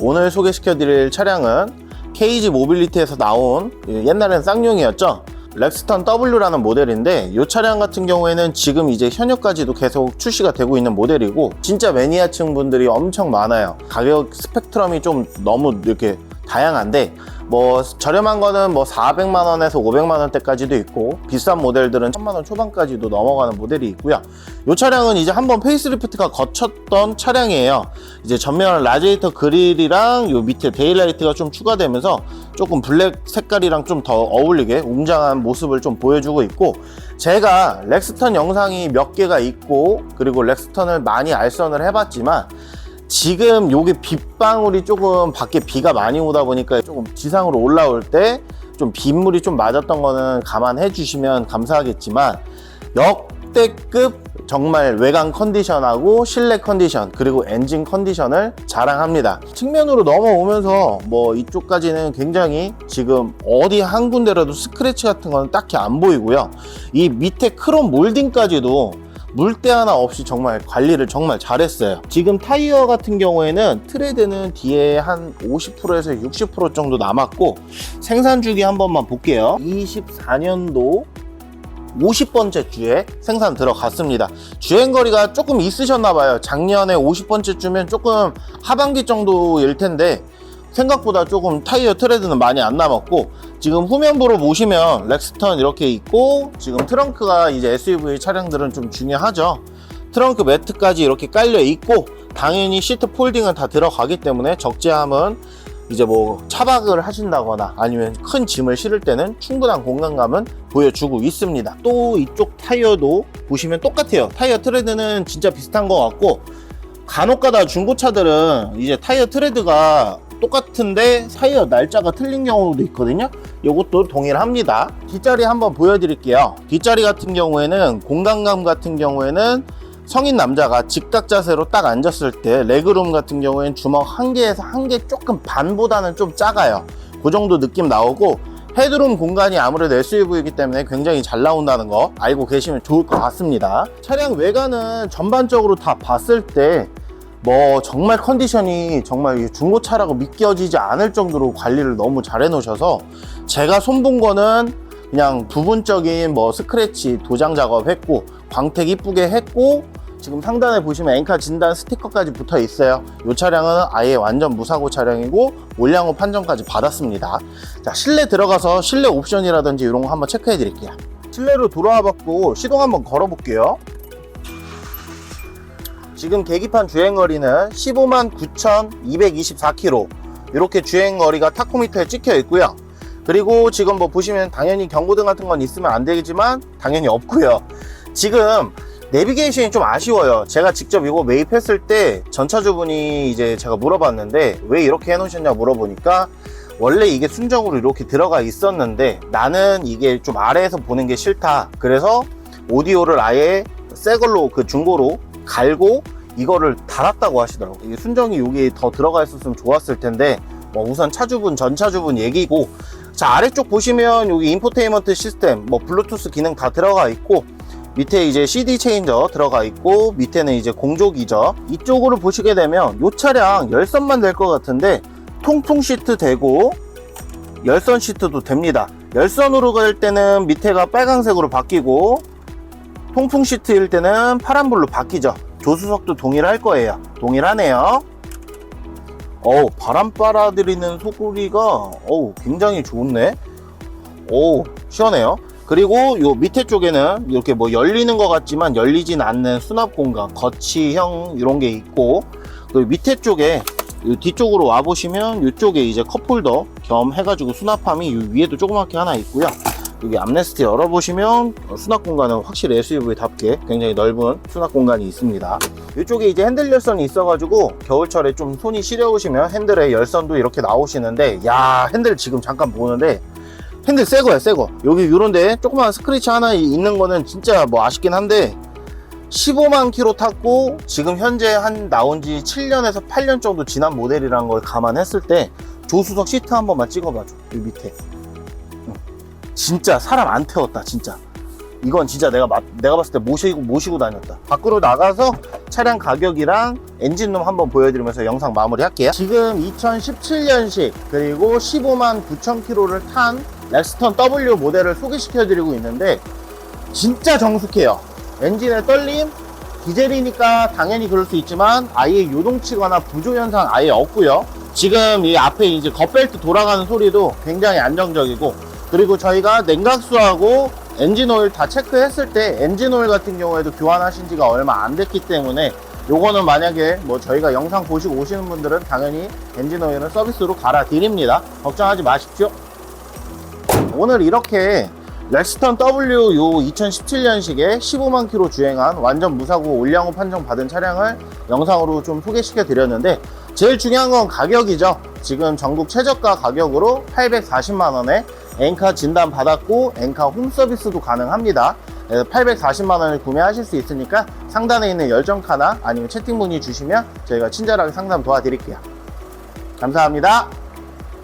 오늘 소개시켜드릴 차량은 KG 모빌리티에서 나온 옛날엔 쌍용이었죠. 렉스턴 W라는 모델인데 이 차량 같은 경우에는 지금 이제 현역까지도 계속 출시가 되고 있는 모델이고 진짜 매니아층 분들이 엄청 많아요. 가격 스펙트럼이 좀 너무 이렇게 다양한데 뭐 저렴한 거는 뭐 400만 원에서 500만 원대까지도 있고 비싼 모델들은 1000만 원 초반까지도 넘어가는 모델이 있고요. 이 차량은 이제 한번 페이스리프트가 거쳤던 차량이에요. 이제 전면 라디에이터 그릴이랑 요 밑에 데일라이트가 좀 추가되면서 조금 블랙 색깔이랑 좀 더 어울리게 웅장한 모습을 좀 보여주고 있고 제가 렉스턴 영상이 몇 개가 있고 그리고 렉스턴을 많이 알선을 해봤지만 지금 요게 빗방울이 조금 밖에 비가 많이 오다 보니까 조금 지상으로 올라올 때 좀 빗물이 좀 맞았던 거는 감안해 주시면 감사하겠지만 역대급 정말 외관 컨디션하고 실내 컨디션 그리고 엔진 컨디션을 자랑합니다. 측면으로 넘어오면서 뭐 이쪽까지는 굉장히 지금 어디 한 군데라도 스크래치 같은 거는 딱히 안 보이고요. 이 밑에 크롬 몰딩까지도 물때 하나 없이 정말 관리를 정말 잘했어요. 지금 타이어 같은 경우에는 트레드는 뒤에 한 50%에서 60% 정도 남았고 생산 주기 한 번만 볼게요. 24년도 50번째 주에 생산 들어갔습니다. 주행거리가 조금 있으셨나 봐요. 작년에 50번째 주면 조금 하반기 정도일 텐데 생각보다 조금 타이어 트레드는 많이 안 남았고 지금 후면부로 보시면 렉스턴 이렇게 있고 지금 트렁크가 이제 SUV 차량들은 좀 중요하죠. 트렁크 매트까지 이렇게 깔려 있고 당연히 시트 폴딩은 다 들어가기 때문에 적재함은 이제 뭐 차박을 하신다거나 아니면 큰 짐을 실을 때는 충분한 공간감은 보여주고 있습니다. 또 이쪽 타이어도 보시면 똑같아요. 타이어 트레드는 진짜 비슷한 것 같고 간혹가다 중고차들은 이제 타이어 트레드가 똑같은데 타이어 날짜가 틀린 경우도 있거든요. 이것도 동일합니다. 뒷자리 한번 보여드릴게요. 뒷자리 같은 경우에는 공간감 같은 경우에는 성인 남자가 직각 자세로 딱 앉았을 때 레그룸 같은 경우에는 주먹 한 개에서 한 개 조금 반보다는 좀 작아요. 그 정도 느낌 나오고 헤드룸 공간이 아무래도 SUV이기 때문에 굉장히 잘 나온다는 거 알고 계시면 좋을 것 같습니다. 차량 외관은 전반적으로 다 봤을 때 뭐 정말 컨디션이 정말 중고차라고 믿겨지지 않을 정도로 관리를 너무 잘 해놓으셔서 제가 손본 거는 그냥 부분적인 뭐 스크래치 도장 작업했고 광택 이쁘게 했고 지금 상단에 보시면 엔카 진단 스티커까지 붙어 있어요. 이 차량은 아예 완전 무사고 차량이고 올량호 판정까지 받았습니다. 자 실내 들어가서 실내 옵션이라든지 이런 거 한번 체크해 드릴게요. 실내로 돌아와 봤고 시동 한번 걸어 볼게요 지금 계기판 주행거리는 15만 9,224km 이렇게 주행거리가 타코미터에 찍혀 있고요. 그리고 지금 뭐 보시면 당연히 경고등 같은 건 있으면 안 되겠지만 당연히 없고요. 지금 내비게이션이 좀 아쉬워요. 제가 직접 이거 매입했을 때 전차주분이 이제 제가 물어봤는데 왜 이렇게 해놓으셨냐 물어보니까 원래 이게 순정으로 이렇게 들어가 있었는데 나는 이게 좀 아래에서 보는 게 싫다. 그래서 오디오를 아예 새 걸로 그 중고로 갈고 이거를 달았다고 하시더라고요. 순정이 여기 더 들어가 있었으면 좋았을 텐데 뭐 우선 차주분 전차주분 얘기고 자 아래쪽 보시면 여기 인포테인먼트 시스템 뭐 블루투스 기능 다 들어가 있고 밑에 이제 CD 체인저 들어가 있고 밑에는 이제 공조기죠 이쪽으로 보시게 되면 이 차량 열선만 될 것 같은데 통풍 시트 되고 열선 시트도 됩니다 열선으로 갈 때는 밑에가 빨간색으로 바뀌고 통풍 시트일 때는 파란불로 바뀌죠. 조수석도 동일할 거예요. 동일하네요. 어우, 바람 빨아들이는 소리가 어우, 굉장히 좋네. 오, 시원해요. 그리고 요 밑에 쪽에는 이렇게 뭐 열리는 것 같지만 열리진 않는 수납 공간, 거치형 이런 게 있고 그 밑에 쪽에 이 뒤쪽으로 와 보시면 이쪽에 이제 컵홀더 겸 해가지고 수납함이 이 위에도 조그맣게 하나 있고요. 여기 암레스트 열어보시면 수납 공간은 확실히 SUV답게 굉장히 넓은 수납 공간이 있습니다. 이쪽에 이제 핸들 열선이 있어가지고 겨울철에 좀 손이 시려우시면 핸들에 열선도 이렇게 나오시는데 야 핸들 지금 잠깐 보는데 핸들 새 거야 새 거. 여기 이런데 조그만 스크래치 하나 있는 거는 진짜 뭐 아쉽긴 한데 15만 킬로 탔고 지금 현재 한 나온 지 7년에서 8년 정도 지난 모델이라는 걸 감안했을 때 조수석 시트 한 번만 찍어봐줘 이 밑에 진짜 사람 안 태웠다 진짜 이건 진짜 내가 마- 내가 봤을 때 모시고 모시고 다녔다. 밖으로 나가서 차량 가격이랑 엔진룸 한번 보여드리면서 영상 마무리 할게요. 지금 2017년식 그리고 15만 9천 킬로를 탄 렉스턴 W 모델을 소개시켜 드리고 있는데 진짜 정숙해요. 엔진의 떨림, 디젤이니까 당연히 그럴 수 있지만 아예 요동치거나 부조 현상 아예 없고요. 지금 이 앞에 이제 겉벨트 돌아가는 소리도 굉장히 안정적이고 그리고 저희가 냉각수하고 엔진 오일 다 체크했을 때 엔진 오일 같은 경우에도 교환하신 지가 얼마 안 됐기 때문에 요거는 만약에 뭐 저희가 영상 보시고 오시는 분들은 당연히 엔진 오일은 서비스로 갈아 드립니다. 걱정하지 마십시오. 오늘 이렇게 렉스턴 W 요 2017년식에 15만 킬로 주행한 완전 무사고 올량호 판정 받은 차량을 영상으로 좀 소개시켜 드렸는데 제일 중요한 건 가격이죠. 지금 전국 최저가 가격으로 840만 원에 엔카 진단 받았고 엔카 홈 서비스도 가능합니다. 840만 원을 구매하실 수 있으니까 상단에 있는 열정카나 아니면 채팅 문의 주시면 저희가 친절하게 상담 도와드릴게요. 감사합니다.